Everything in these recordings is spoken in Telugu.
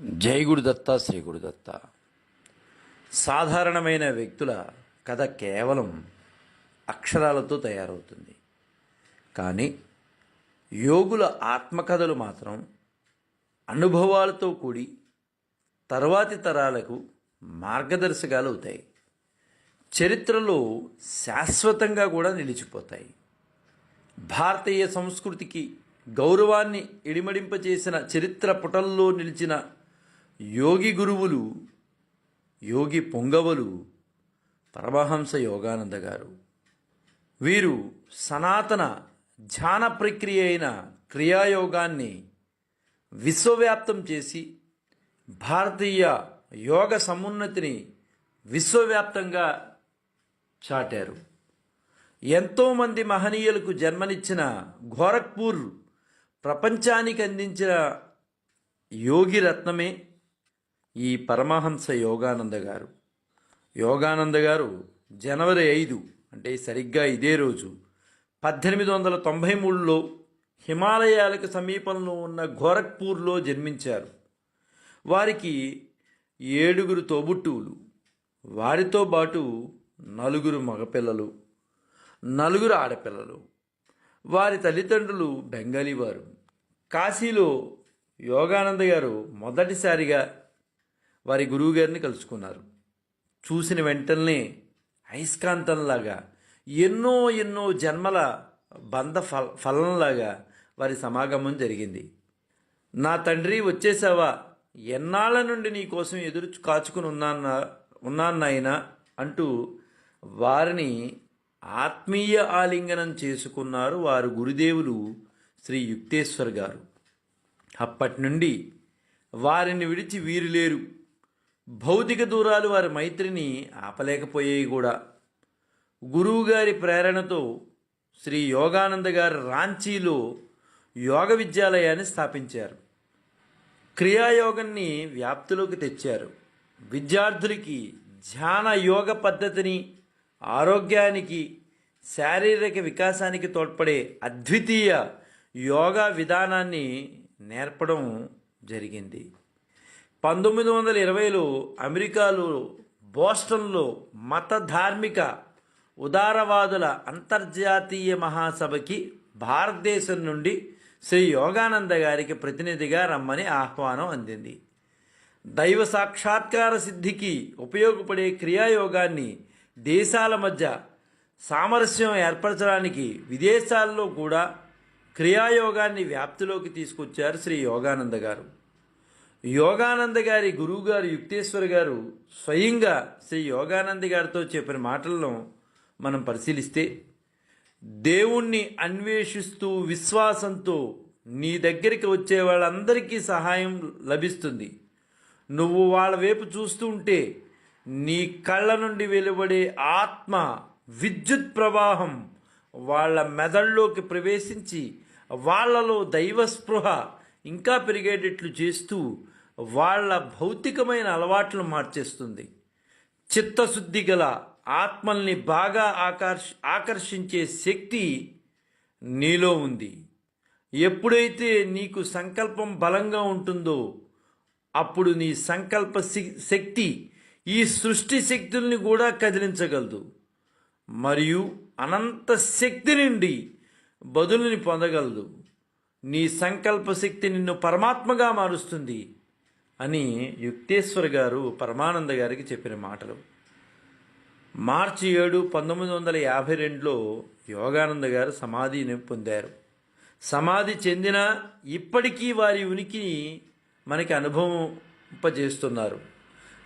జై గురుదత్త శ్రీ గురుదత్త సాధారణమైన వ్యక్తుల కథ కేవలం అక్షరాలతో తయారవుతుంది. కానీ యోగుల ఆత్మకథలు మాత్రం అనుభవాలతో కూడి తర్వాతి తరాలకు మార్గదర్శకాలు అవుతాయి. చరిత్రలో శాశ్వతంగా కూడా నిలిచిపోతాయి. భారతీయ సంస్కృతికి గౌరవాన్ని ఇడిమడింపచేసిన చరిత్ర పుటల్లో నిలిచిన యోగి గురువులు యోగి పొంగవలు పరమహంస యోగానంద గారు. వీరు సనాతన ధ్యాన ప్రక్రియ అయిన క్రియాయోగాన్ని విశ్వవ్యాప్తం చేసి భారతీయ యోగ సమున్నతిని విశ్వవ్యాప్తంగా చాటారు. ఎంతోమంది మహనీయులకు జన్మనిచ్చిన గోరఖ్పూర్ ప్రపంచానికి అందించిన యోగి రత్నమే ఈ పరమహంస యోగానంద గారు. యోగానంద గారు జనవరి ఐదు అంటే సరిగ్గా ఇదే రోజు పద్దెనిమిది వందల తొంభై మూడులో హిమాలయాలకు సమీపంలో ఉన్న గోరఖ్పూర్లో జన్మించారు. వారికి ఏడుగురు తోబుట్టువులు వారితో పాటు నలుగురు మగపిల్లలు నలుగురు ఆడపిల్లలు. వారి తల్లిదండ్రులు బెంగాలీ వారు కాశీలో యోగానంద గారు మొదటిసారిగా వారి గురువుగారిని కలుసుకున్నారు. చూసిన వెంటనే అయస్కాంతంలాగా ఎన్నో ఎన్నో జన్మల బంధ ఫల ఫలంలాగా వారి సమాగమం జరిగింది. నా తండ్రి వచ్చేసావా? ఎన్నాళ్ళ నుండి నీ కోసం ఎదురు కాచుకుని ఉన్నాన్న ఉన్నాన్నాయనా? అంటూ వారిని ఆత్మీయ ఆలింగనం చేసుకున్నారు వారు గురుదేవులు శ్రీ యుక్తేశ్వర్ గారు. అప్పటి నుండి వారిని విడిచి వీరు లేరు. భౌతిక దూరాలు వారి మైత్రిని ఆపలేకపోయాయి కూడా. గురువుగారి ప్రేరణతో శ్రీ యోగానంద గారు రాంచీలో యోగ విద్యాలయాన్ని స్థాపించారు. క్రియాయోగాన్ని వ్యాప్తిలోకి తెచ్చారు. విద్యార్థులకి ధ్యాన యోగ పద్ధతిని ఆరోగ్యానికి శారీరక వికాసానికి తోడ్పడే అద్వితీయ యోగా విధానాన్ని నేర్పడం జరిగింది. పంతొమ్మిది వందల ఇరవైలో అమెరికాలో బోస్టన్లో మత ధార్మిక ఉదారవాదుల అంతర్జాతీయ మహాసభకి భారతదేశం నుండి శ్రీ యోగానంద గారికి ప్రతినిధిగా రమ్మని ఆహ్వానం అందింది. దైవ సాక్షాత్కార సిద్ధికి ఉపయోగపడే క్రియాయోగాన్ని దేశాల మధ్య సామరస్యం ఏర్పరచడానికి విదేశాల్లో కూడా క్రియాయోగాన్ని వ్యాప్తిలోకి తీసుకొచ్చారు శ్రీ యోగానంద గారు. యోగానంద గారి గురువుగారు యుక్తేశ్వర్ గారు స్వయంగా శ్రీ యోగానంద గారితో చెప్పిన మాటలను మనం పరిశీలిస్తే దేవుణ్ణి అన్వేషిస్తూ విశ్వాసంతో నీ దగ్గరికి వచ్చే వాళ్ళందరికీ సహాయం లభిస్తుంది. నువ్వు వాళ్ళ వైపు చూస్తూ ఉంటే నీ కళ్ళ నుండి వెలువడే ఆత్మ విద్యుత్ ప్రవాహం వాళ్ళ మెదడులోకి ప్రవేశించి వాళ్ళలో దైవ స్పృహ ఇంకా పెరిగేటట్లు చేస్తూ వాళ్ళ భౌతికమైన అలవాట్లను మార్చేస్తుంది. చిత్తశుద్ధి గల ఆత్మల్ని బాగా ఆకర్ష ఆకర్షించే శక్తి నీలో ఉంది. ఎప్పుడైతే నీకు సంకల్పం బలంగా ఉంటుందో అప్పుడు నీ సంకల్ప శి- శక్తి ఈ సృష్టి శక్తుల్ని కూడా కదిలించగలదు. మరియు అనంత శక్తి నుండి బదులుని పొందగలదు. నీ సంకల్ప శక్తి నిన్ను పరమాత్మగా మారుస్తుంది అని యుక్తేశ్వర్ గారు పరమానంద గారికి చెప్పిన మాటలు. మార్చి ఏడు పంతొమ్మిది వందల యాభై రెండులో యోగానంద గారు సమాధిని పొందారు. సమాధి చెందిన ఇప్పటికీ వారి ఉనికిని మనకి అనుభవింపజేస్తున్నారు.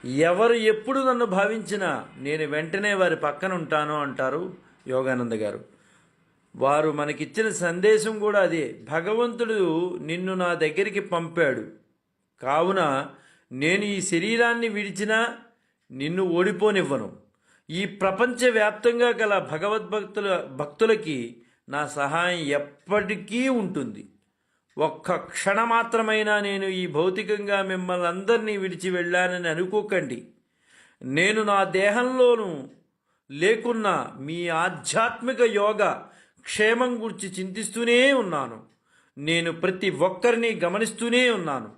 ఎవరు ఎప్పుడు నన్ను భావించినా నేను వెంటనే వారి పక్కన ఉంటాను అంటారు యోగానంద గారు. వారు మనకిచ్చిన సందేశం కూడా అదే. భగవంతుడు నిన్ను నా దగ్గరికి పంపాడు. కావున నేను ఈ శరీరాన్ని విడిచినా నిన్ను ఓడిపోనివ్వను. ఈ ప్రపంచవ్యాప్తంగా గల భగవద్భక్తుల భక్తులకి నా సహాయం ఎప్పటికీ ఉంటుంది. ఒక్క క్షణమాత్రమైనా నేను ఈ భౌతికంగా మిమ్మల్ని అందరినీ విడిచి వెళ్ళానని అనుకోకండి. నేను నా దేహంలోనూ లేకున్నా మీ ఆధ్యాత్మిక యోగ క్షేమం గురించి చింతిస్తూనే ఉన్నాను. నేను ప్రతి ఒక్కరిని గమనిస్తూనే ఉన్నాను.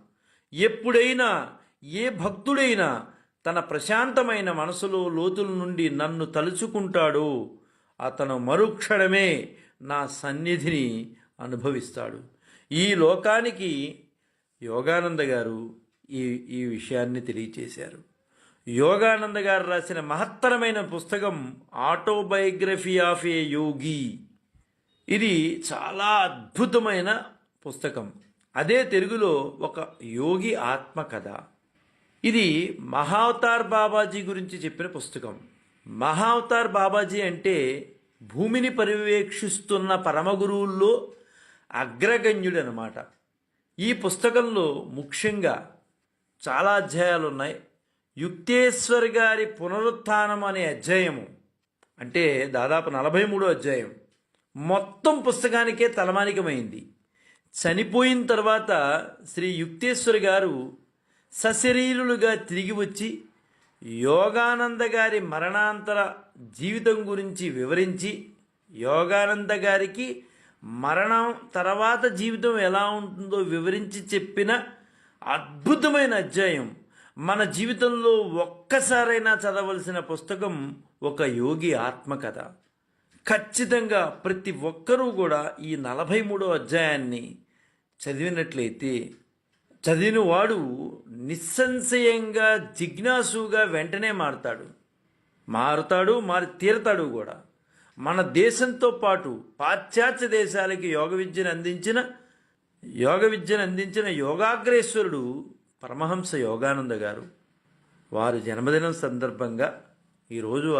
ఎప్పుడైనా ఏ భక్తుడైనా తన ప్రశాంతమైన మనసులో లోతుల నుండి నన్ను తలుచుకుంటాడో. అతను మరుక్షణమే నా సన్నిధిని అనుభవిస్తాడు. ఈ లోకానికి యోగానంద గారు ఈ ఈ విషయాన్ని తెలియచేశారు. యోగానంద గారు రాసిన మహత్తరమైన పుస్తకం ఆటోబయోగ్రఫీ ఆఫ్ ఏ యోగి. ఇది చాలా అద్భుతమైన పుస్తకం. అదే తెలుగులో ఒక యోగి ఆత్మకథ. ఇది మహావతార్ బాబాజీ గురించి చెప్పిన పుస్తకం. మహావతార్ బాబాజీ అంటే భూమిని పర్యవేక్షిస్తున్న పరమగురువుల్లో అగ్రగణ్యుడు అనమాట ఈ పుస్తకంలో ముఖ్యంగా చాలా అధ్యాయాలు ఉన్నాయి యుక్తేశ్వర్ గారి పునరుత్థానం అనే అధ్యాయము. అంటే దాదాపు నలభై మూడో అధ్యాయం. మొత్తం పుస్తకానికే తలమానికమైంది. చనిపోయిన తర్వాత శ్రీ యుక్తేశ్వర్ గారు సశరీరులుగా తిరిగి వచ్చి యోగానంద గారి మరణాంతర జీవితం గురించి వివరించి యోగానంద గారికి మరణం తర్వాత జీవితం ఎలా ఉంటుందో వివరించి చెప్పిన అద్భుతమైన అధ్యాయం. మన జీవితంలో ఒక్కసారైనా చదవలసిన పుస్తకం ఒక యోగి ఆత్మకథ. ఖచ్చితంగా ప్రతి ఒక్కరూ కూడా ఈ నలభై మూడో అధ్యాయాన్ని చదివినట్లయితే చదివిన వాడు నిస్సంశయంగా జిజ్ఞాసుగా వెంటనే మారతాడు. మారుతాడు మారి తీరతాడు కూడా. మన దేశంతో పాటు పాశ్చాత్య దేశాలకి యోగ విద్యను అందించిన యోగ విద్యను అందించిన యోగాగ్రేశ్వరుడు పరమహంస యోగానంద గారు. వారి జన్మదినం సందర్భంగా ఈరోజు